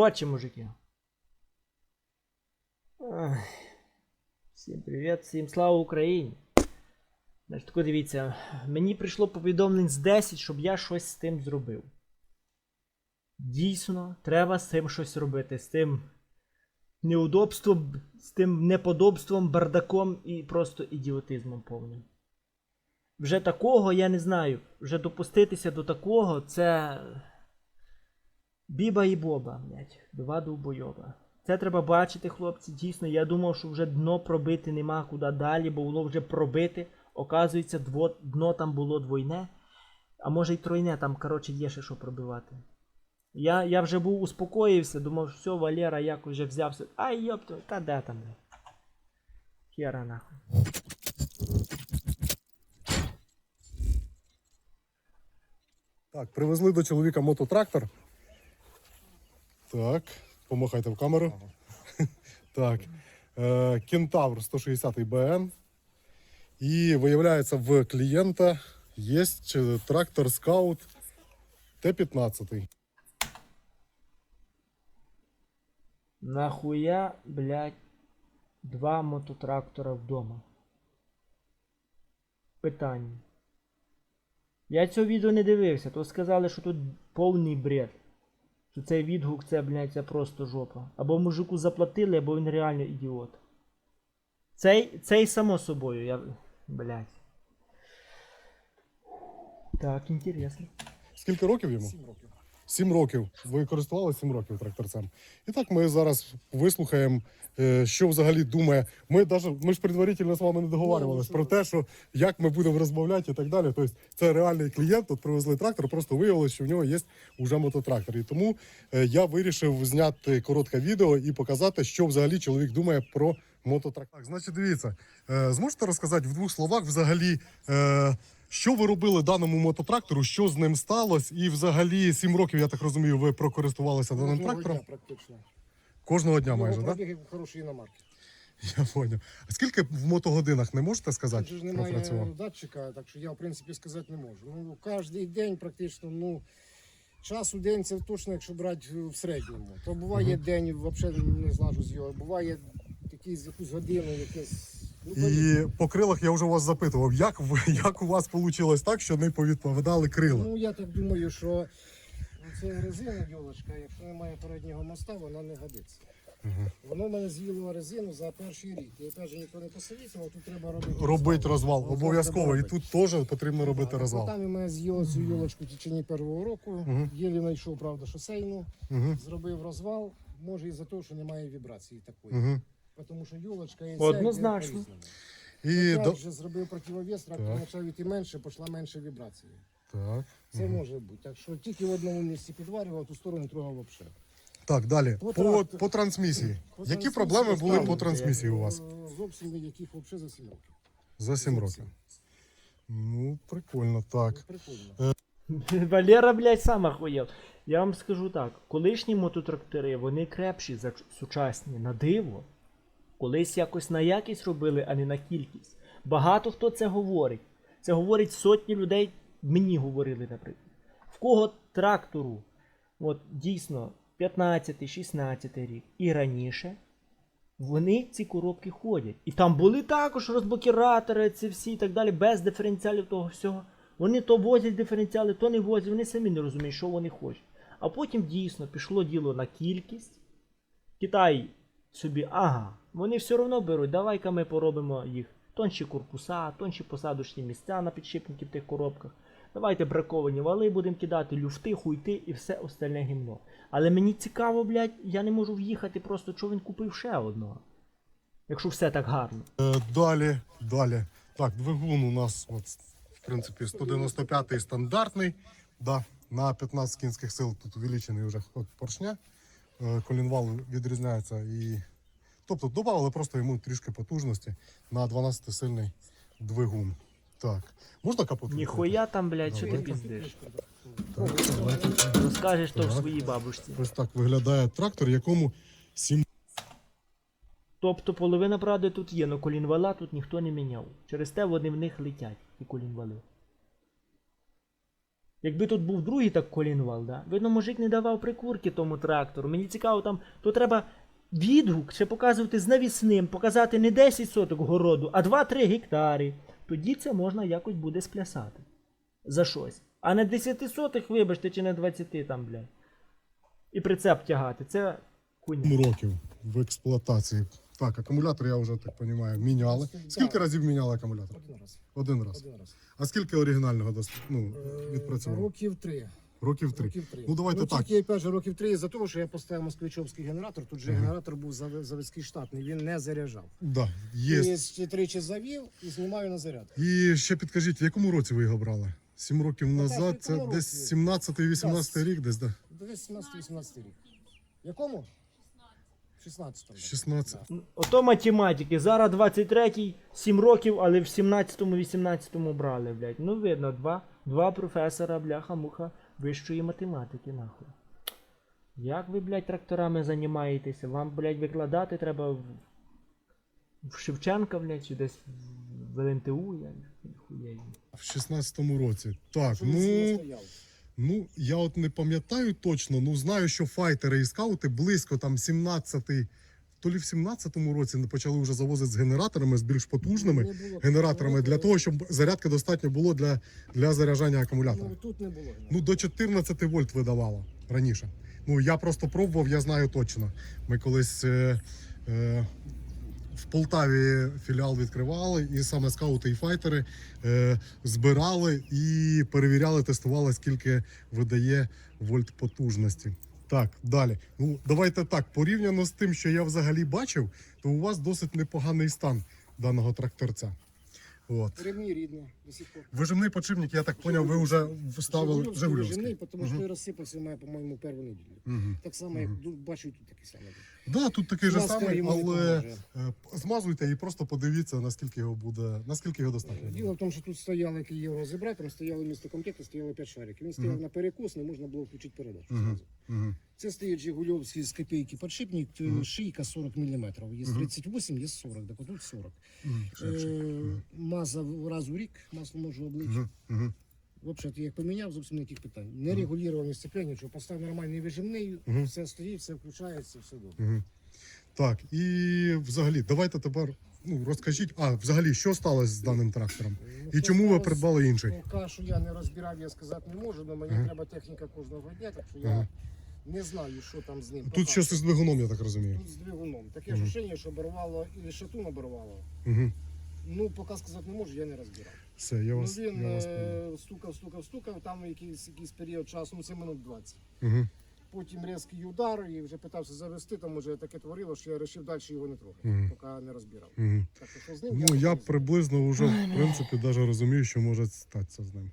Короче, мужики. Всім привіт, всім слава Україні. Значить, дивіться, мені прийшло повідомлень з 10, щоб я щось з тим зробив. Дійсно, треба з цим щось робити, з тим неудобством, з тим неподобством, бардаком і просто ідіотизмом повним. Вже такого я не знаю. Вже допуститися до такого це. Біба і Боба, блядь, два довбойоба. Це треба бачити, хлопці. Дійсно, я думав, що вже дно пробити нема куди далі, бо воно вже пробите. Оказується, дво, дно там було двойне. А може й тройне, там, коротше, є ще що пробивати. Я, я вже був успокоївся, думав, все, Валера якось вже взявся. Ай, йопту, та де там? Хера нахуй. Так, привезли до чоловіка мототрактор. Так, помахайте в камеру. Так. Е, Кентавр 160 БН. І виявляється, в клієнта є трактор Скаут Т-15. Нахуя, блядь, два мототрактора вдома? Питання. Я цього відео не дивився, то сказали, що тут повний бред. Цей відгук це, блядь, це просто жопа. Або мужику заплатили, або він реально ідіот. Цей, цей само собою, я. Блядь. Так, інтересно. Скільки років йому? Сім років. Сім років. Ви користувалися сім років тракторцем. І так ми зараз вислухаємо, е, що взагалі думає. Ми даже, ми ж предварительно з вами не договарювалися про те, що як ми будемо розмовляти і так далі. Тобто це реальний клієнт. Тут привезли трактор, просто виявилося, що в нього є вже мототрактор. І тому е, я вирішив зняти коротке відео і показати, що взагалі чоловік думає про мототрактор. Так, значить, дивіться, е, зможете розказати в двох словах взагалі. Е, що ви робили даному мототрактору? Що з ним сталося? І взагалі сім років, я так розумію, ви прокористувалися даним Кожного трактором дня практично. кожного дня Його майже, так? Пробіги іномарки. Я поняв. А скільки в мотогодинах не можете Тут сказати? же ж немає пропрацював? датчика, так що я в принципі сказати не можу. Ну, кожен день практично, ну, час у день це точно, якщо брати в середньому. То буває день, взагалі не злажу з його, буває якийсь якусь годину, якесь. Ну, І по крилах я вже вас запитував, як ви як у вас вийшло так, що не повідповідали крила? Ну, я так думаю, що це резина йолочка, якщо немає переднього моста, вона не годиться. Воно в мене з'їло резину за перший рік. І теж ніхто не посовітував, тут треба робити. Робити розвал Ну, обов'язково. І треба тут теж потрібно робити Так, розвал. Там і мене з'їло цю юлочку в течені першого року. Єлі знайшов, правда, шосейну, Угу. зробив розвал. Може і за те, що немає вібрації такої. Угу. Тому що юлочка і Однозначно. І Я до... вже зробив противовес, Так. трактор почав іти менше, пішла менше вібрації. так. Це може бути. Так що тільки в одному місці підварював, ту сторону трогав взагалі. так, далі. По По, тракту- по трансмісії. По Які трансмісії проблеми були ставлю. по трансмісії у вас Е, Зовсім ніяких взагалі за 7 років. за 7 років? Ну, прикольно, так. Прикольно. Валера, блядь, сам охуєв. Я вам скажу так: колишні мототрактори, вони крепші за сучасні на диво. Колись якось на якість робили, а не на кількість. Багато хто це говорить. Це говорить сотні людей, мені говорили, наприклад. В кого трактору, от дійсно 15-16 рік і раніше, вони ці коробки ходять. І там були також розблокіратори, ці всі і так далі, без диференціалів того всього. Вони то возять диференціали, то не возять, вони самі не розуміють, що вони хочуть. А потім дійсно пішло діло на кількість. Китай собі, ага, вони все одно беруть, давай-ка ми поробимо їх тонші корпуса, тонші посадочні місця на підшипники в тих коробках. Давайте браковані вали будемо кидати, люфти, хуйти і все остальне гімно. Але мені цікаво, блядь, я не можу в'їхати просто, що він купив ще одного. Якщо все так гарно. Е, Далі, далі. Так, двигун у нас, от, в принципі, 195-й стандартний. Да, на 15 кінських сил тут увеличений вже ход поршня. Е, Колінвал відрізняється і. Тобто додали просто йому трішки потужності на 12-сильний двигун. Так. Можна капот? Ніхуя там, блядь, що ти піздиш? Розкажеш то в своїй бабушці. Ось так виглядає трактор, якому 7 Тобто половина правди тут є, але колінвала тут ніхто не міняв. Через те вони в них летять, ті колінвали. Якби тут був другий так колінвал, да? видно, мужик не давав прикурки тому трактору. Мені цікаво, там, то треба відгук ще показувати з навісним, показати не 10 соток городу, а 2-3 гектари. Тоді це можна якось буде сплясати. За щось. А не 10 сотих, вибачте, чи не 20 там, блядь. І прицеп тягати. Це хуйня. Років в експлуатації. Так, акумулятор, я вже так розумію, міняли. Скільки разів міняли акумулятор? Один раз. Один раз. Один раз. А скільки оригінального дос- ну, Е, відпрацював? Років три. Років три. Років три. Ну давайте ну, так. Тільки опять же, років три за того, що я поставив москвичовський генератор. Тут же генератор був зав- заводський штатний, він не заряджав. Да, є. Я тричі завів і знімаю на заряд. І ще підкажіть, в якому році ви його брали? Сім років Ну, назад, це десь році? 17-18 рік, десь, да? Десь 17-18 рік. Якому? 16 16. Ото математики. Зараз 23-й, 7 років, але в 17-му, 18-му брали, блядь. Ну, видно, два, два професора, бляха-муха, вищої математики, нахуй. Як ви, блядь, тракторами займаєтеся? Вам, блядь, викладати треба в, в Шевченка, блядь, чи десь в ЛНТУ, я хуєю. В 16-му році. Так, Що ну, ну я от не пам'ятаю точно, ну знаю, що файтери і скаути близько там 17-й, то лі в 17-му році не почали вже завозити з генераторами, з більш потужними Не було генераторами такого. для того, щоб зарядки достатньо було для, для заряджання акумулятора. Ну, тут не було. Ну, до 14 вольт видавало раніше. Ну, я просто пробував, я знаю точно. Ми колись е, е, в Полтаві філіал відкривали, і саме скаути і файтери е, збирали і перевіряли, тестували, скільки видає вольт потужності. Так, далі. Ну, давайте так. Порівняно з тим, що я взагалі бачив, то у вас досить непоганий стан даного тракторця. От. Ремні рідні до сих пор. Вижимний почивник, я так зрозумів, ви вже вставили Жигульовський Жигульовський. тому що угу. розсипався має, по-моєму, першу неділю. Угу. Так само, як бачу, і тут такий самий. Да, тут такий же Смазка самий, йому не але поможе. е, змазуйте і просто подивіться, наскільки його буде, наскільки його достатньо. Діло в тому, що тут стояли, як його розібрати, там стояли вмісто комплекту, стояло 5 шариків. Він стояв Мгм. на перекос, не можна було включити передачу. Мгм. зразу. Мгм. Це стоїть Жигульовський з копійки подшипник, е, Мгм. шийка 40 мм. Є Мгм. 38, є 40, так тут 40. Мгм. Ширше. Е, Мазав раз у рік, масло можу обличчя. Мгм. Мгм. Взагалі, як поміняв, зовсім ніяких питань. Не регулювання сцеплення, що поставив нормальний вижимний, Мгм. все стоїть, все включається, все добре. Мгм. Так, і взагалі, давайте тепер ну, розкажіть, а взагалі, що сталося з даним трактором? Ну, І що чому ви сталося? придбали інший? Ну, кашу я не розбирав, я сказати не можу, але мені Ага. треба техніка кожного дня, так що я не знаю, що там з ним. Тут Пока. щось із двигуном, я так розумію. Тут з двигуном. Таке Мгм. ощущення, що оборвало, і шатун оборвало. Угу. Ну, поки сказати не можу, я не розбирав. Все, я Ну, він я вас е, стукав, стукав, стукав, там якийсь, якийсь період часу, ну це минут 20. Угу. Потім різкий удар і вже питався завести, там вже таке творило, що я вирішив далі його не трогати, Мгм. поки не розбирав. Угу. Так що з ним Ну, поки я знаю. приблизно вже, в принципі, навіть розумію, що може статися з ним.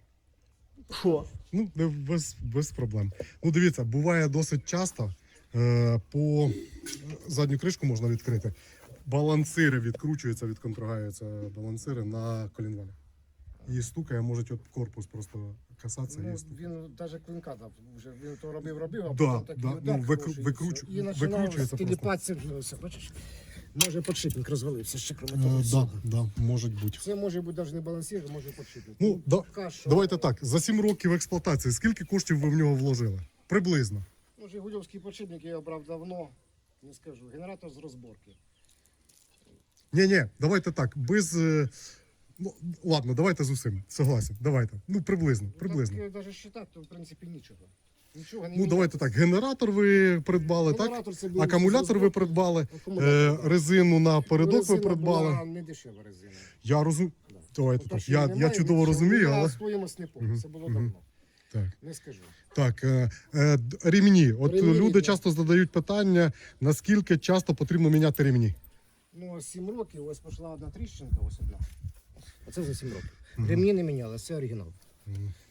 Що? Ну, не- без, без проблем. Ну, дивіться, буває досить часто. Е, по задню кришку можна відкрити. Балансири відкручуються, відконтрагаються балансири на колінвалі. І стукає, можуть от корпус просто касатися Ну, і стукає. він навіть клинка дав вже він то робив, робив, а Да, потім такий да, ну, викру- викруч- і викручується теліпатися, все, бачиш? Може подшипник розвалився ще крім Е, того. да, всього. да, може бути. Це може бути навіть не балансир, а може подшипник. Ну, да, поки що- давайте так. За 7 років експлуатації, скільки коштів ви в нього вложили? Приблизно. Ну, Жигульовський подшипник я обрав давно, не скажу. Генератор з розборки. Ні, ні, давайте так. Без. е, Ну, ладно, давайте з усім. Согласен. Давайте. Ну, приблизно. Приблизно. Так, навіть считати, то в принципі нічого. Нічого не Ну, міняється. давайте так. Генератор ви придбали, так? Генератор це був Акумулятор ви придбали, Акумулятор. е, резину на передок ви Резина придбали. була не дешева резина. Я розумію. Да. Давайте так. Я, я чудово розумію, але. стоїмость не Мгм, це було давно. Так. Не скажу. Так, е, е, д- ремні. От Ремні люди різні. часто задають питання, наскільки часто потрібно міняти ремні. Ну, 7 років, ось пішла одна тріщинка, ось одна. Оце за 7 років. Ремні не міняли, це оригінал.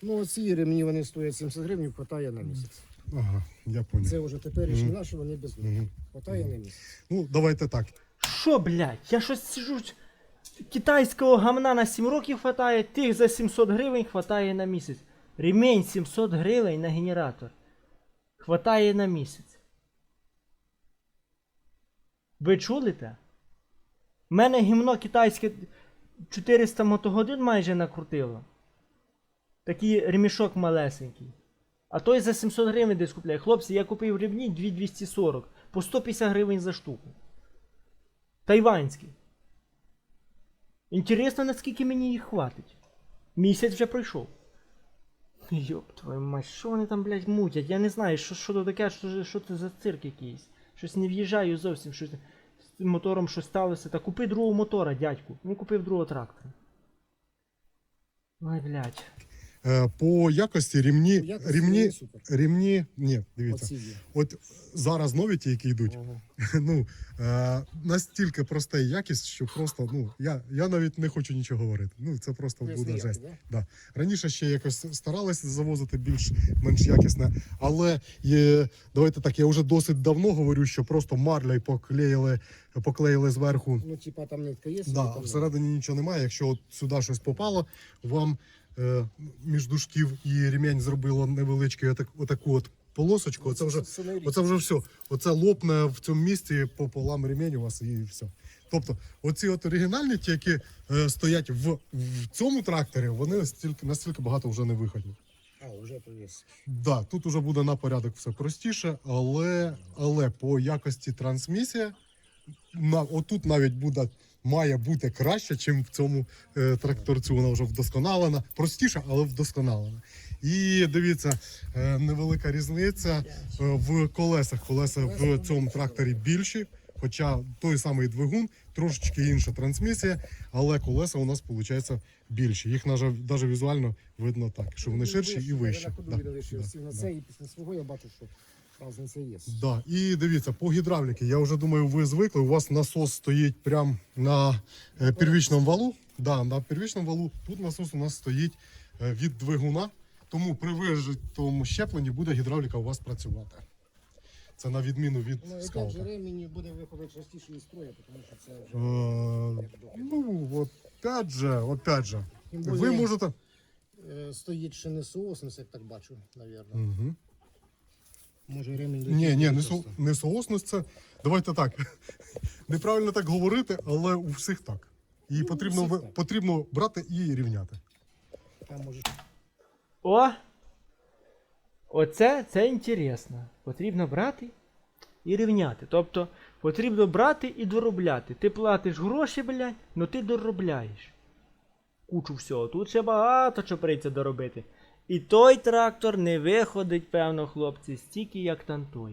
Ну, ці ремні вони стоять 70 гривень, хватає на місяць. Ага, я понял. Це вже теперішні наші, вони без них. Хватає на місяць. Ну, давайте так. Що, блядь? Я щось сижу. Китайського гамна на 7 років хватає, тих за 700 гривень хватає на місяць. Ремень 700 гривень на генератор. Хватає на місяць. Ви чули те? У мене гімно китайське 400 мотогодин майже накрутило. Такий ремішок малесенький. А той за 700 гривень десь купляє. Хлопці, я купив рівні 2240 по 150 гривень за штуку. Тайванські. Інтересно, наскільки мені їх хватить. Місяць вже пройшов. Йоп твою мать, що вони там, блядь, мутять? Я не знаю, що, що то таке, що, що це за цирк якийсь. Щось не в'їжджаю зовсім, щось цим мотором щось сталося. Та купи другого мотора, дядьку. Він купив другого трактора. Ой, блядь. Е, По якості рівні, якості рівні, супер. рівні, ні, дивіться. Оці є. От зараз нові ті, які йдуть, Ага. ну е, настільки проста якість, що просто ну я, я навіть не хочу нічого говорити. Ну це просто Поясни, буде як, жесть. да? Да. Раніше ще якось старалися завозити більш-менш якісне, але є, давайте так, я вже досить давно говорю, що просто марля й поклеїли, поклеїли зверху. Ну, типа там нитка є, Да, там всередині нічого немає. Якщо от сюди щось попало, вам е, між дужків і ремінь зробило невеличку отак, отаку от полосочку. Оце вже Оце вже все. Оце лопне в цьому місці пополам ремінь у вас і все. Тобто, оці от оригінальні, ті, які е, стоять в, в цьому тракторі, вони настільки, настільки багато вже не виходять. А, вже є. Да, тут уже буде на порядок все простіше, але, але по якості трансмісія на, отут навіть буде, має бути краще, ніж в цьому е, тракторцю. Вона вже вдосконалена. Простіше, але вдосконалена. І дивіться, е, невелика різниця е, в колесах. Колеса в цьому тракторі більші. Хоча той самий двигун, трошечки інша трансмісія, але колеса у нас виходить більші. Їх навіть візуально видно так, що вони ширші і вищі. Да, да, да. це і після свого я бачу, що різниця є. Да. І дивіться, по гідравліки, я вже думаю, ви звикли. У вас насос стоїть прямо на е, первічному валу. Да, на первічному валу. Тут насос у нас стоїть е, від двигуна, тому при вижитому щепленні буде гідравліка у вас працювати. Це на відміну від Ну, скаута. ремені буде виходити частіше із строя, тому що це вже Е, ну, опять же, опять же. Тим Ви можете. стоїть ще не соосність, як так бачу, навірно. Угу. Може ремінь до Ні, ні, не, су, не соосність це. Давайте так. Неправильно так говорити, але у всіх так. І Ну, у потрібно, всіх ви- так. потрібно брати і рівняти. Там може О! Оце це інтересно. Потрібно брати і рівняти. Тобто потрібно брати і доробляти. Ти платиш гроші, блядь, но ти доробляєш. Кучу всього. Тут ще багато що прийдеться доробити. І той трактор не виходить, певно, хлопці, стільки, як там той.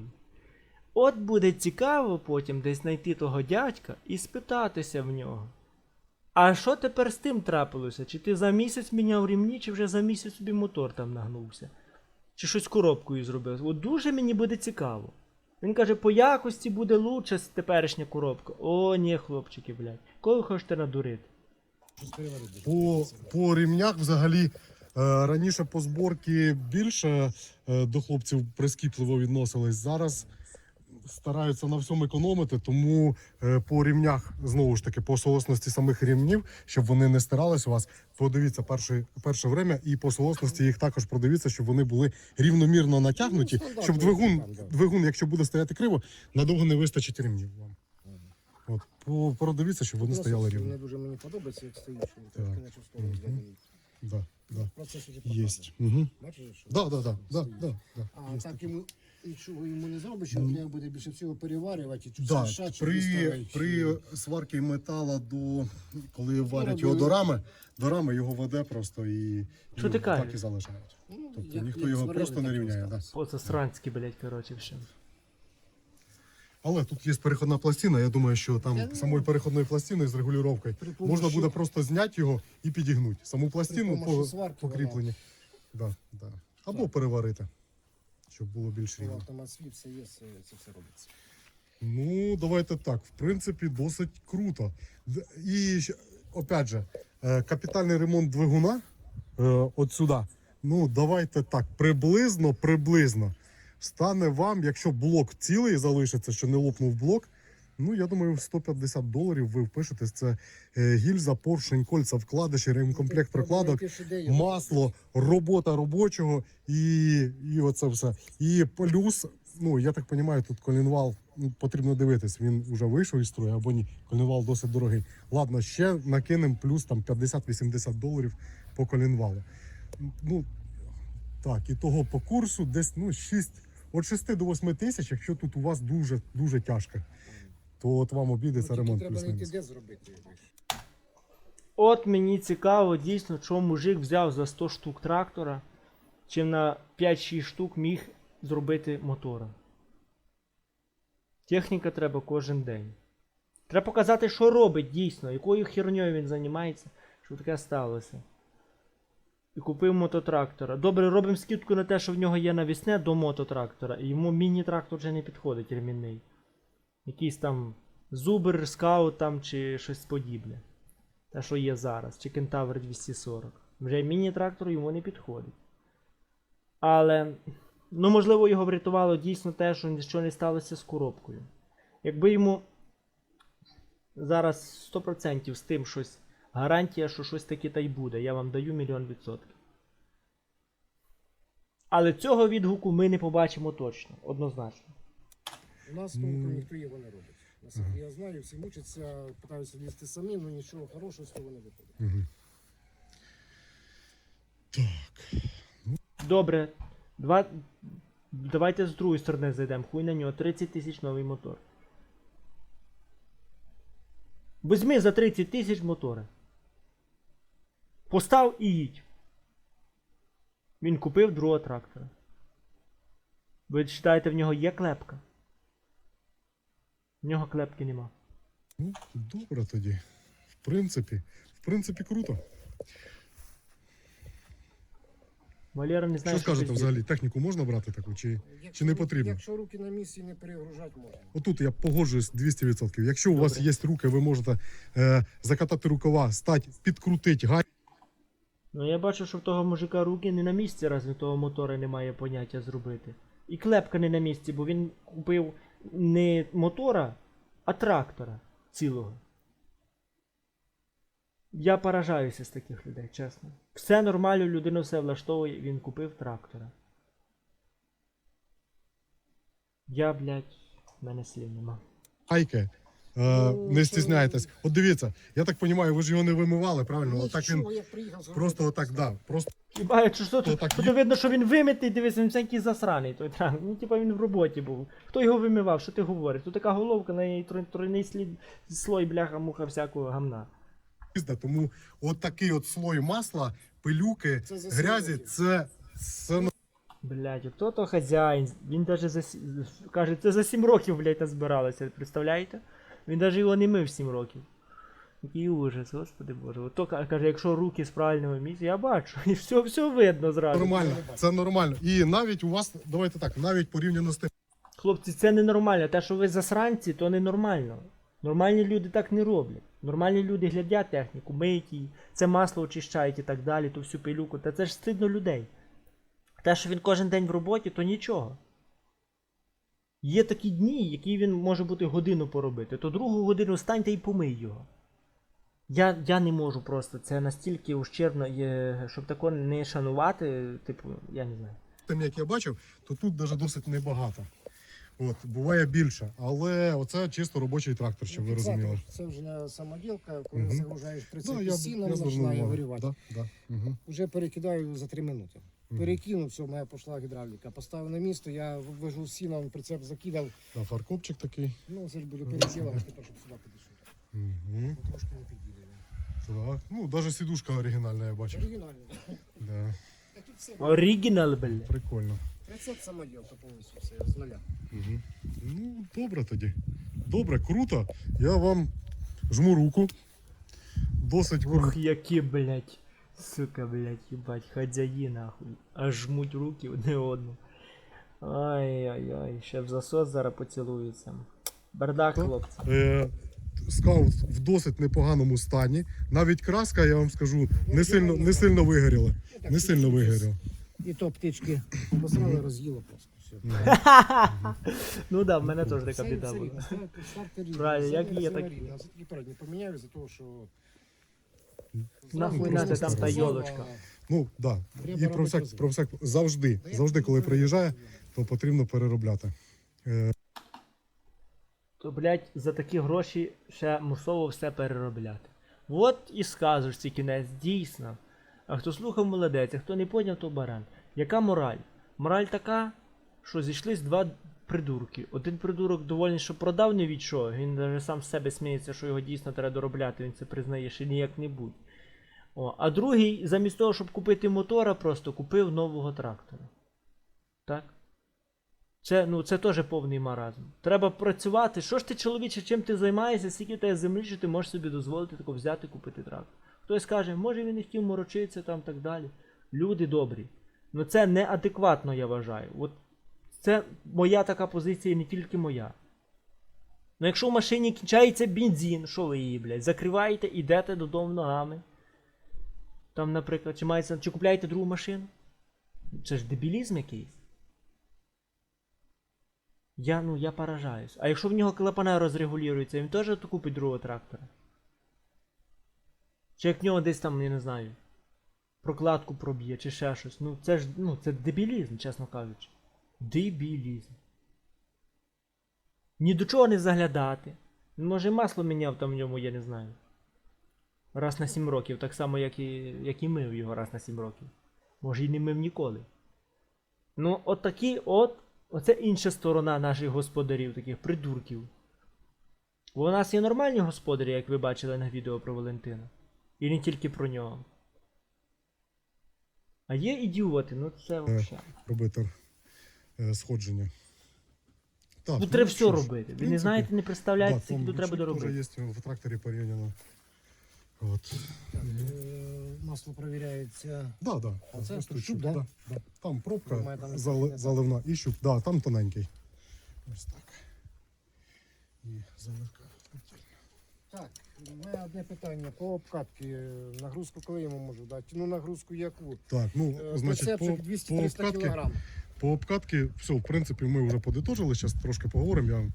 От буде цікаво потім десь знайти того дядька і спитатися в нього. А що тепер з тим трапилося? Чи ти за місяць міняв рівні, чи вже за місяць собі мотор там нагнувся? Чи щось коробкою зробив? От дуже мені буде цікаво. Він каже, по якості буде лучше теперішня коробка. О, ні, хлопчики, блядь. Кого хочете надурити? По, по рівнях взагалі раніше по зборці більше е, до хлопців прискіпливо відносились. Зараз стараються на всьому економити, тому е, по рівнях, знову ж таки, по соосності самих рівнів, щоб вони не стирались у вас, подивіться перше, перше время, і по соосності їх також продивіться, щоб вони були рівномірно натягнуті, Ну, щоб двигун, двигун, якщо буде стояти криво, надовго не вистачить рівнів вам. От, по- продивіться, щоб вони стояли рівно. Не дуже мені подобається, як стоїть, що Мгм. зданий. Да, да. Процес уже Есть. Угу. Бачиш, що Да, да, да, да, стоїть. да, да. А так йому нічого йому не зробиш, що треба буде більше всього переварювати, чи Да, шачі при, виставити, при сварці метала до коли варять його до рами, до рами його веде просто і, Що і ти так і залишають. Ну, Тобто як- ніхто як його сварили, просто не так і рівняє. Да. осталось. Оце сранські, блядь, коротше, все. Але тут є переходна пластина. Я думаю, що там самої переходної пластини з регулювання можна буде просто зняти його і підігнути. Саму пластину по, сварки по кріпленні. Да, да. Або переварити, щоб було більш рівно. автомат свій, все є, це, це все робиться. Ну, давайте так. В принципі, досить круто. І опять же, е, капітальний ремонт двигуна е, от сюди. Ну, давайте так, приблизно, приблизно стане вам, якщо блок цілий залишиться, що не лопнув блок. Ну, я думаю, в 150 доларів ви впишетесь. Це е, гільза, поршень, кольця, вкладиші, ремкомплект прикладок, масло, робота робочого і, і оце все. І плюс, ну я так розумію, тут колінвал ну, потрібно дивитись, він вже вийшов із строю або ні. Колінвал досить дорогий. Ладно, ще накинемо плюс там 50-80 доларів по колінвалу. ну, так, і того по курсу десь ну, 6, від 6 до 8 тисяч, якщо тут у вас дуже, дуже тяжко, то от вам обійдеться Ну, ремонт Треба знайти, де зробити. От мені цікаво, дійсно, що мужик взяв за 100 штук трактора, чи на 5-6 штук міг зробити мотора. Техніка треба кожен день. Треба показати, що робить дійсно, якою херньою він займається, щоб таке сталося. І купив мототрактора. Добре, робимо скидку на те, що в нього є навісне до мототрактора, і йому міні-трактор вже не підходить ремінний. Якийсь там зубер, скаут там чи щось подібне. Те, що є зараз, чи Кентавр 240. Вже міні-трактор йому не підходить. Але, ну, можливо, його врятувало дійсно те, що нічого не сталося з коробкою. Якби йому зараз 100% з тим щось, гарантія, що щось таке та й буде, я вам даю мільйон відсотків. Але цього відгуку ми не побачимо точно, однозначно. У нас толком ніхто його не робить. Наскільки я знаю, всі мучаться, питаються лізти самі, але нічого хорошого з того не виходить. Мгм. Добре, два... давайте з другої сторони зайдемо. Хуй на нього 30 тисяч новий мотор. Візьми за 30 тисяч мотори. Постав і їдь. Він купив другого трактора. Ви вважаєте, в нього є клепка? В нього клепки нема. Ну, добре тоді. В принципі, в принципі, круто. Валера не знає, Що скажете пиздить. взагалі? Техніку можна брати таку? Чи, Якщо чи не потрібно? Якщо руки на місці не перегружати можна. Отут я погоджуюсь 200%. Якщо у вас є руки, ви можете е, закатати рукава, стати, підкрутити гай. Ну я бачу, що в того мужика руки не на місці, раз того мотора не має поняття зробити. І клепка не на місці, бо він купив не мотора, а трактора цілого. Я поражаюся з таких людей, чесно. Все нормально, людину все влаштовує, він купив трактора. Я, блядь, в мене слів нема. гайки. Е, не стісняйтесь. От дивіться, я так розумію, ви ж його не вимивали, правильно? Отак він просто отак, да. Просто Хіба якщо що, То так то, є. видно, що він вимитий, дивись, він всякий засраний. Той трактор. Ну, типа він в роботі був. Хто його вимивав? Що ти говориш? Тут така головка, на неї тро- тройний слід, слой бляха, муха всякого гамна. пізда. Тому от такий от слой масла, пилюки, Це за грязі, це, це ну, Блять, хто то хазяїн. Він даже за сі- каже, це за 7 років, блять, назбиралося, представляєте? Він даже його не мив 7 років. Який ужас, господи боже. Ото ка- каже, якщо руки з правильного місця, я бачу, і все, все видно зразу. нормально. Це нормально. І навіть у вас, давайте так, навіть порівняно з тим, Хлопці, це ненормально. Те, що ви засранці, то ненормально. Нормальні люди так не роблять. Нормальні люди глядять техніку, миють її, це масло очищають і так далі, ту всю пилюку. Та це ж стидно людей. Те, що він кожен день в роботі, то нічого. Є такі дні, які він може бути годину поробити, то другу годину станьте і помий його. Я, я не можу просто, це настільки ущербно, є, щоб такого не шанувати, типу, я не знаю. тим, як я бачив, то тут навіть досить небагато. От, буває більше. Але оце чисто робочий трактор, щоб ви розуміли. Це вже самоділка, коли Мгм. загружаєш прицеп Да, із сіном, починає горювати. Да, да. Угу. Вже перекидаю за 3 минути. Перекинув, все, моя пішла гідравліка. Поставив на місто, я ввожу сіном, прицеп закидав. Да, фаркопчик такий. Ну, це ж буде переділом, тепер, щоб сюди підійшов. Угу. Ну, Трошки не підійде. Так. Ну, навіть сідушка оригінальна, я бачив. Оригінально. Да. А тут все. Оригінал, бля. Прикольно. Прицеп самоділка повністю все з нуля. Угу. Ну, добре тоді. Добре, круто. Я вам жму руку. Досить круто. Ух, які, блядь. Сука, блядь, їбать, хазяї нахуй. Аж жмуть руки одне одну. Ай-яй-яй, ще в засос зараз поцілуються. Бардак, хлопці. Е, скаут в досить непоганому стані. Навіть краска, я вам скажу, не сильно, не сильно вигоріла. Не сильно вигоріла. І то птички посрали, роз'їло просто. Ну да, в мене теж така біда була. Правильно, як є, все так рівно. є. А Все-таки передні поміняю за того, що... Нахуй Зразу надо там та йолочка. Ну, да. І про всяк, про всяк завжди, завжди, коли приїжджає, то потрібно переробляти. То, блядь, за такі гроші ще мусово все переробляти. От і скажеш ці кінець, дійсно. А хто слухав, молодець, а хто не поняв, то баран. Яка мораль? Мораль така, що зійшлись два придурки. Один придурок довольний, що продав не від чого. Він навіть сам з себе сміється, що його дійсно треба доробляти, він це признає ще ніяк-небудь. О, а другий, замість того, щоб купити мотора, просто купив нового трактора. Так? Це, ну, це теж повний маразм. Треба працювати. Що ж ти, чоловіче, чим ти займаєшся, скільки тебе землі, що ти можеш собі дозволити тако взяти купити трактор. Хтось каже, може він не хотів морочитися там так далі. Люди добрі. Ну це неадекватно, я вважаю. От це моя така позиція, не тільки моя. Ну якщо в машині кінчається бензин, що ви її, блядь, закриваєте, ідете додому ногами. Там, наприклад, чи мається, чи купляєте другу машину? Це ж дебілізм якийсь. Я, ну, я поражаюсь. А якщо в нього клапана розрегулюються, він теж купить другого трактора? Чи як в нього десь там, я не знаю, прокладку проб'є, чи ще щось. Ну це ж, ну, це дебілізм, чесно кажучи. Дебілізм. Ні до чого не заглядати. Може масло міняв там в ньому, я не знаю. Раз на 7 років, так само, як і, як і мив його раз на 7 років. Може і не мив ніколи. Ну, от такі, от, оце інша сторона наших господарів, таких придурків. Бо у нас є нормальні господарі, як ви бачили на відео про Валентина. І не тільки про нього. А є ідіоти, ну це взагалі. робити е, сходження. Так, Тут треба що все ж, робити. Ви не знаєте, не представляєте, да, тут треба доробити. Є в тракторі порівняно. От. Так, е, масло перевіряється. Да, да. А це щуп, щуп, да? да, да. Там пробка там зали- заливна і щуп, да, там тоненький. Ось так. І заливка. Так, у мене одне питання по обкатки. Нагрузку коли йому можу дати? Ну, нагрузку яку? Так, ну, Е, значить, по, Прицепчик по обкатки, кг. по обкатки, все, в принципі, ми вже подитожили, зараз трошки поговоримо, я вам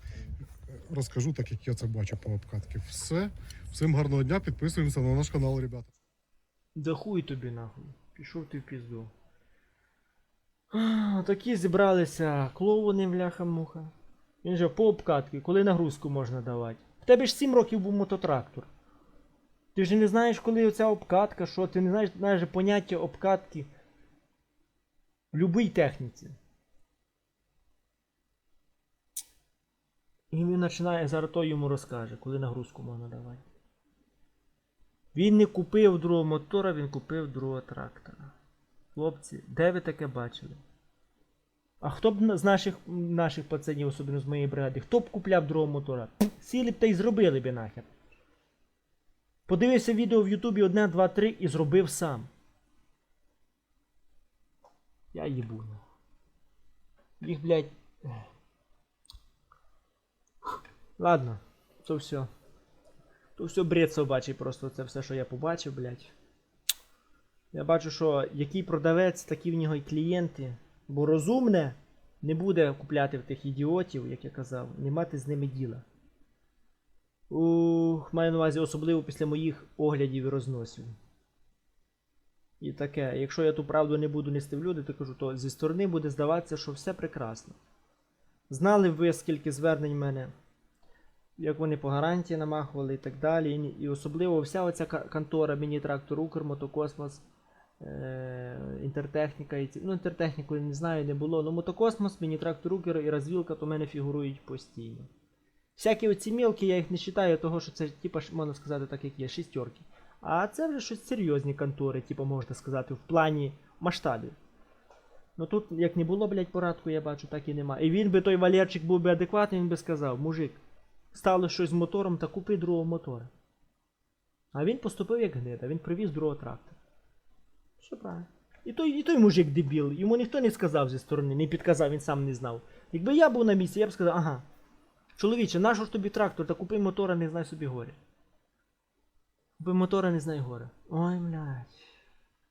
розкажу, так як я це бачу по обкатки. Все. Всім гарного дня, підписуємося на наш канал, ребята. Да хуй тобі нахуй. Пішов ти в пізду. Такі зібралися клоуни бляха-муха. Він же по обкатки, коли нагрузку можна давати. В тебе ж 7 років був мототрактор. Ти ж не знаєш, коли оця обкатка, що ти не знаєш навіть поняття обкатки в будь-якій техніці. І він починає, зараз той йому розкаже, коли нагрузку можна давати. Він не купив другого мотора, він купив другого трактора. Хлопці, де ви таке бачили? А хто б з наших, наших пацанів, особливо з моєї бригади, хто б купляв другого мотора? Сіли б та й зробили б нахер. Подивився відео в Ютубі 1, 2, 3 і зробив сам. Я їбу. Їх, блядь. Ладно, то все. То все бред собачий, просто це все, що я побачив, блядь. Я бачу, що який продавець, такі в нього і клієнти. Бо розумне не буде купляти в тих ідіотів, як я казав, не мати з ними діла. Ух, маю на увазі особливо після моїх оглядів і розносів. І таке, якщо я ту правду не буду нести в люди, то кажу, то зі сторони буде здаватися, що все прекрасно. Знали б ви, скільки звернень мене як вони по гарантії намахували і так далі. І, особливо вся оця контора Міні-трактор Укр, Мотокосмос, е- Інтертехніка. І ці, ну, інтертехніку не знаю, не було. Ну, Мотокосмос, Міні-трактор Укр і розвілка то мене фігурують постійно. Всякі оці мілкі, я їх не вважаю, того, що це, типа, ж, можна сказати, так як є, шістерки. А це вже щось серйозні контори, типу, можна сказати, в плані масштабів. Ну тут, як не було, блядь, порадку, я бачу, так і нема. І він би той Валерчик був би адекватний, він би сказав, мужик, стало щось з мотором, та купи другого мотора. А він поступив як гнида, він привіз другого трактора. Все правильно. І той, і той мужик дебіл, йому ніхто не сказав зі сторони, не підказав, він сам не знав. Якби я був на місці, я б сказав, ага. Чоловіче, нащо ж тобі трактор, та купи мотора, не знай собі горя. Купи мотора, не знай горя. Ой, блядь.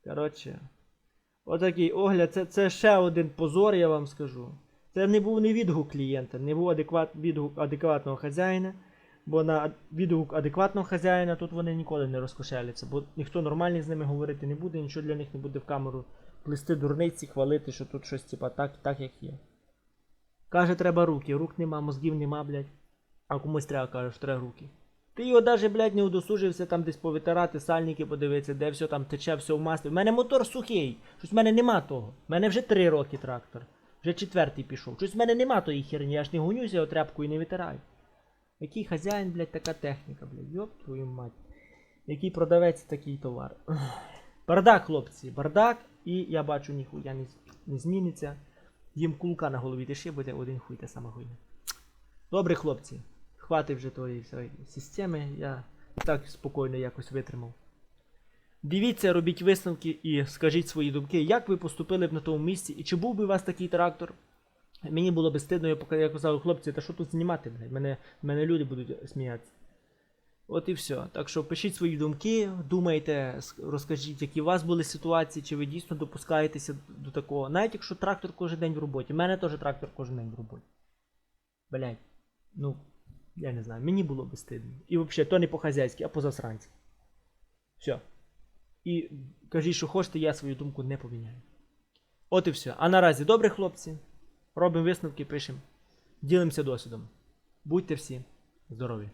Коротше. Отакий огляд, це, це ще один позор, я вам скажу. Це не був не відгук клієнта, не був адекват, відгук адекватного хазяїна. Бо на відгук адекватного хазяїна тут вони ніколи не розкошеляться, бо ніхто нормальний з ними говорити не буде, нічого для них не буде в камеру плести дурниці, хвалити, що тут щось типа так, так як є. Каже, треба руки, рук нема, мозгів нема, блядь. А комусь треба каже, що треба руки. Ти його навіть, блядь, не удосужився там десь повитирати, сальники подивитися, де все там тече, все в маслі. У мене мотор сухий. Щось в мене нема того. У мене вже три роки трактор. Вже четвертий пішов. Щось в мене нема тої херні, я ж не гонюся його тряпкою і не витираю. Який хазяїн, блядь, така техніка, блядь. Йоп твою мать. Який продавець такий товар. Бардак, хлопці, бардак, і я бачу, ніхуя не, не зміниться. Їм кулка на голові ще буде один хуй та сама хуйня. Добре, хлопці. Хватить вже тої всієї системи, я так спокійно якось витримав. Дивіться, робіть висновки і скажіть свої думки, як ви поступили б на тому місці, і чи був би у вас такий трактор? Мені було би стидно, я казав, хлопці, та що тут знімати, блядь? Мене, мене люди будуть сміятися. От і все. Так що пишіть свої думки, думайте, розкажіть, які у вас були ситуації, чи ви дійсно допускаєтеся до такого. Навіть якщо трактор кожен день в роботі. У мене теж трактор кожен день в роботі. Блять. Ну, я не знаю, мені було би стидно. І взагалі, то не по-хазяйськи, а по-засранці. Все. І кажіть, що хочете, я свою думку не поміняю. От і все. А наразі добре, хлопці. Робимо висновки, пишемо. Ділимося досвідом. Будьте всі здорові!